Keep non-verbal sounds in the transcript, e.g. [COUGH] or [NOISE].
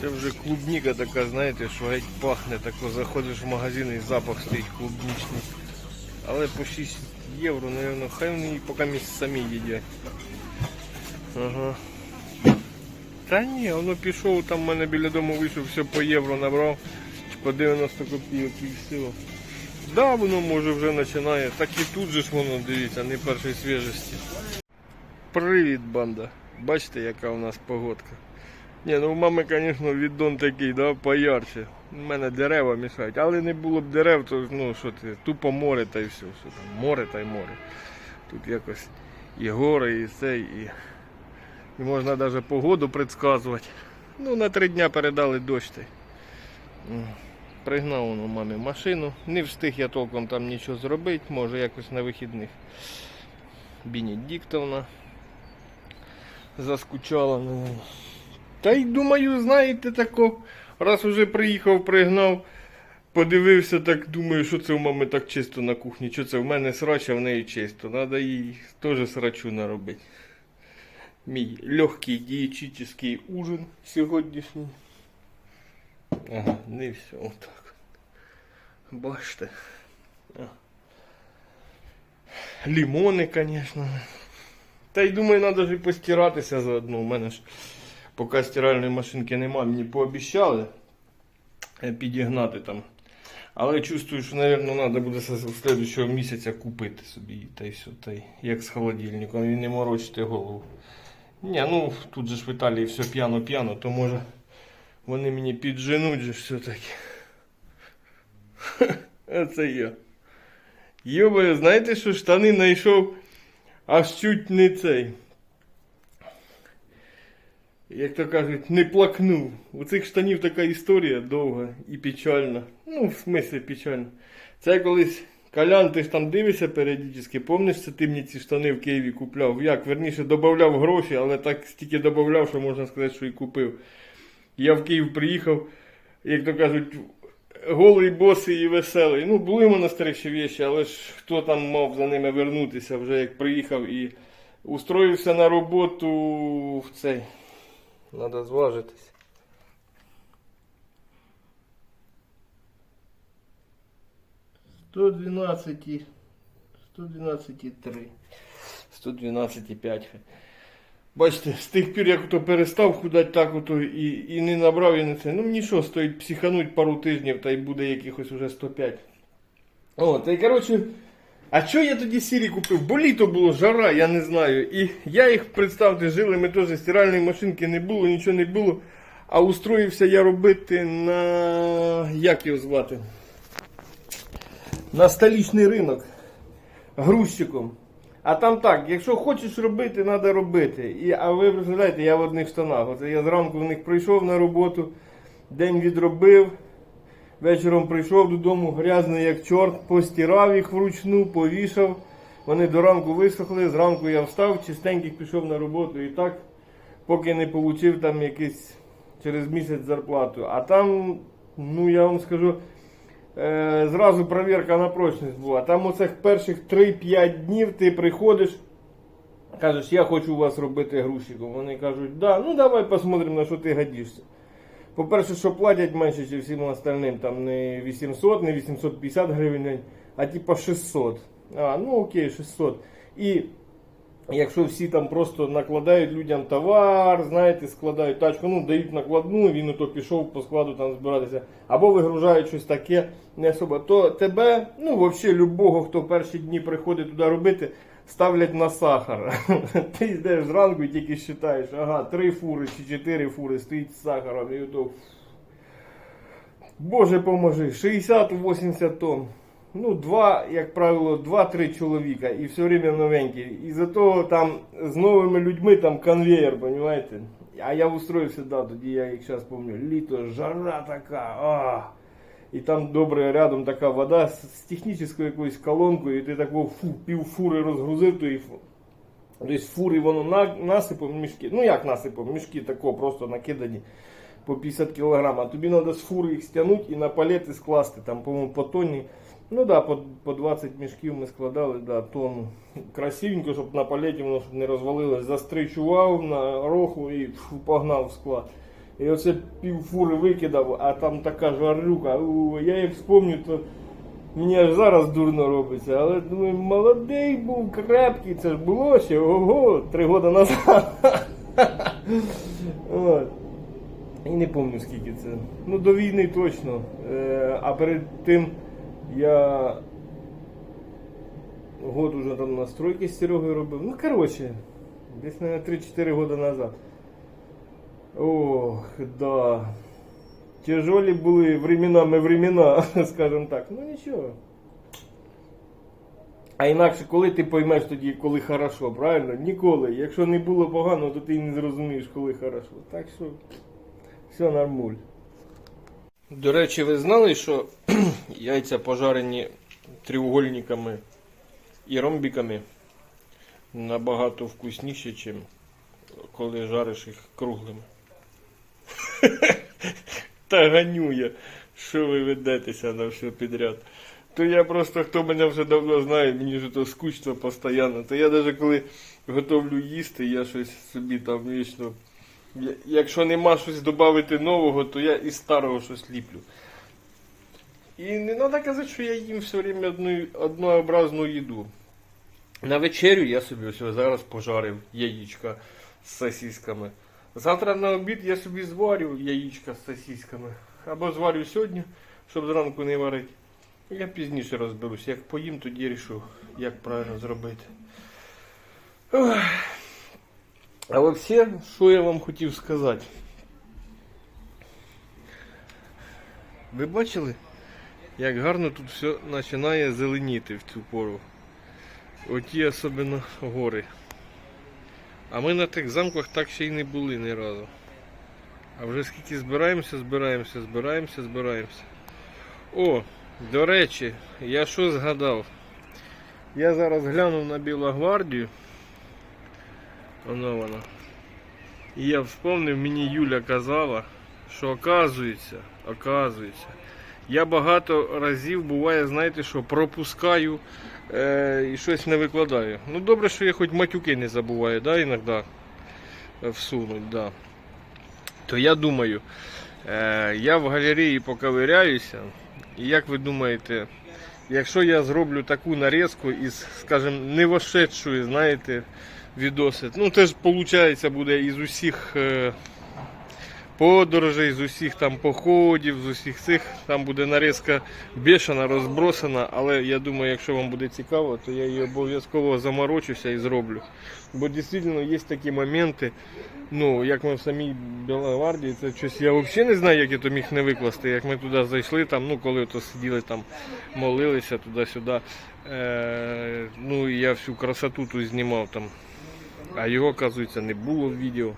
Це вже клубніка така, знаєте, що геть пахне, тако заходиш в магазин і запах стоїть клубнічний. Але по 6 євро, напевно, хай вони поки місць самі їдять. Ага. Та ні, воно пішов, там в мене біля дому вийшов, все по євро набрав, по 90 копійок і все. Да, воно може вже починає. Так і тут же ж воно, дивіться, не першої свіжості. Привіт, банда. Бачите, яка у нас погодка. Ні, ну у мами, звісно, віддон такий, да, поярче. У мене дерева мішають, але не було б дерев, то ну що ти, тупо море та й все. Що там, море та й море. Тут якось і гори, і це, і, і можна навіть погоду предсказувати. Ну, на три дня передали дощ. Пригнав воно мамі машину. Не встиг я толком там нічого зробити, може якось на вихідних. Бенедіктовна заскучала неї. Та й думаю, знаєте тако, раз уже приїхав, пригнав, подивився, так думаю, що це у мами так чисто на кухні, що це в мене срач, а в неї чисто. Треба їй теж срачу наробити. Мій легкий дієтичний ужин сьогоднішній. Ага, не все, отак. Бачите. Лімони, звісно. Та й думаю, треба ж і постиратися заодно. У мене ж поки стиральної машинки немає, мені пообіцяли е, підігнати там. Але чувствую, що, мабуть, треба буде з слідчого місяця купити собі та й все, та й як з холодильником, і не морочити голову. Ні, ну тут же ж в Італії все п'яно-п'яно, то може вони мені підженуть же все-таки. [LAUGHS] Оце я. Йобаю, знаєте, що штани знайшов аж чуть не цей. Як то кажуть, не плакнув. У цих штанів така історія довга і печальна. Ну, в смислі печальна. Це колись Колян, ти ж там дивишся періодично, помниш, це ти мені ці штани в Києві купляв? Як, верніше, додавав гроші, але так стільки додавав, що можна сказати, що і купив. Я в Київ приїхав, як то кажуть, голий босий і веселий. Ну, були в ще віші, але ж хто там мав за ними вернутися, вже як приїхав і устроївся на роботу в цей. Надо зважитись. Сто двенадцать и... Сто двенадцать и три. Сто двенадцать и п'ять. Бачите, з тих пір, як то перестав худати так ото і, і не набрав і не це. Ну нічого, стоїть психануть пару тижнів та й буде якихось уже 105. О, та й коротше, а що я тоді сірі купив? Бо літо було, жара, я не знаю. І я їх, представте, жили, ми теж стиральної машинки не було, нічого не було. А устроївся я робити на. як його звати? На столічний ринок грузчиком. А там так, якщо хочеш робити, треба робити. І, а ви представляєте, я в одних штанах. Оце я зранку в них прийшов на роботу, день відробив, вечором прийшов додому, грязний як чорт, постирав їх вручну, повішав. Вони до ранку висохли, зранку я встав, чистеньких пішов на роботу і так, поки не отримав там якийсь через місяць зарплату. А там, ну я вам скажу, е, зразу перевірка на прочність була. Там оцих перших 3-5 днів ти приходиш, кажеш, я хочу у вас робити грузчиком. Вони кажуть, да, ну давай посмотримо, на що ти годишся. По-перше, що платять менше, ніж всім остальним, там не 800, не 850 гривень, а типа 600. А, ну окей, 600. І Якщо всі там просто накладають людям товар, знаєте, складають тачку, ну дають накладну, він ото пішов по складу там збиратися, або вигружають щось таке не особо, то тебе, ну взагалі любого, хто перші дні приходить туди робити, ставлять на сахар. [LAUGHS] Ти йдеш зранку і тільки считаєш, ага, три фури чи чотири фури стоїть з сахаром, і ото. Боже поможи, 60-80 тонн. Ну, два, як правило, два-три чоловіка і все время новенькі. І зато там з новими людьми там конвейер, понимаете? А я устроївся, да, тоді я як зараз пам'ятаю, літо, жара така, а. І там добре рядом така вода з, технічною якоюсь колонкою, і ти такого фу, пів фури розгрузив, то і фу. Тобто фури воно на, насипав мішки. Ну як насипав, мішки тако просто накидані по 50 кг. А тобі треба з фури їх стягнути і на палети скласти, там, по-моєму, по тонні. Ну да, по, по 20 мішків ми складали, да, тонну. Красивенько, щоб на палеті воно щоб не розвалилось. Застричував на роху і фу, погнав в склад. І оце пів фури викидав, а там така жарюка. У, я як вспомню, то мені аж зараз дурно робиться. Але думаю, молодий був, крепкий, це ж було ще, ого, три роки назад. [LAUGHS] І не пам'ятаю скільки це. Ну до війни точно. Е, а перед тим я год уже там настройки з Серегою робив. Ну коротше, десь на 3-4 года назад. Ох, да. Тяжолі були временами времена, [LAUGHS] скажімо так. Ну нічого. А інакше, коли ти поймеш тоді, коли хорошо, правильно? Ніколи. Якщо не було погано, то ти не зрозумієш, коли хорошо. Так що все нормуль. До речі, ви знали, що [CLEARS THROAT] яйця пожарені треугольниками і ромбіками набагато вкусніші, ніж коли жариш їх круглими. [LAUGHS] Та ганю я, що ви ведетеся на все підряд. То я просто, хто мене вже давно знає, мені ж то скучно постійно. То я навіть коли готовлю їсти, я щось собі там вічно. Якщо нема щось додати нового, то я із старого щось ліплю. І не треба казати, що я їм все время одну, однообразну їду. На вечерю я собі ось зараз пожарив яєчка з сосисками. Завтра на обід я собі зварю яєчка з сосисками. Або зварю сьогодні, щоб зранку не варити. Я пізніше розберусь. Як поїм, тоді рішу, як правильно зробити. Ох. А взагалі, що я вам хотів сказати? Ви бачили, як гарно тут все починає зеленіти в цю пору. Оті особливо гори. А ми на тих замках так ще й не були ні разу. А вже скільки збираємося, збираємося, збираємося, збираємося. О, до речі, я що згадав? Я зараз глянув на Білу гвардію. Воно. І я вспомнив, мені Юля казала, що оказується, оказується. Я багато разів буває, знаєте що, пропускаю е, і щось не викладаю. Ну добре, що я хоч матюки не забуваю, да, іноді всунуть, да. То я думаю, е, я в галереї поковиряюся, і як ви думаєте, якщо я зроблю таку нарізку із, скажімо, не знаєте, відоси, ну це ж виходить буде із усіх. Е, подорожей, з усіх там походів, з усіх цих. Там буде нарізка бешена, розбросана, але я думаю, якщо вам буде цікаво, то я її обов'язково заморочуся і зроблю. Бо дійсно є такі моменти, ну, як ми в самій Білогвардії, це щось я взагалі не знаю, як я то міг не викласти. Як ми туди зайшли, там, ну, коли то сиділи там, молилися туди-сюди. Е, ну, я всю красоту тут знімав там. А його, оказується, не було в відео.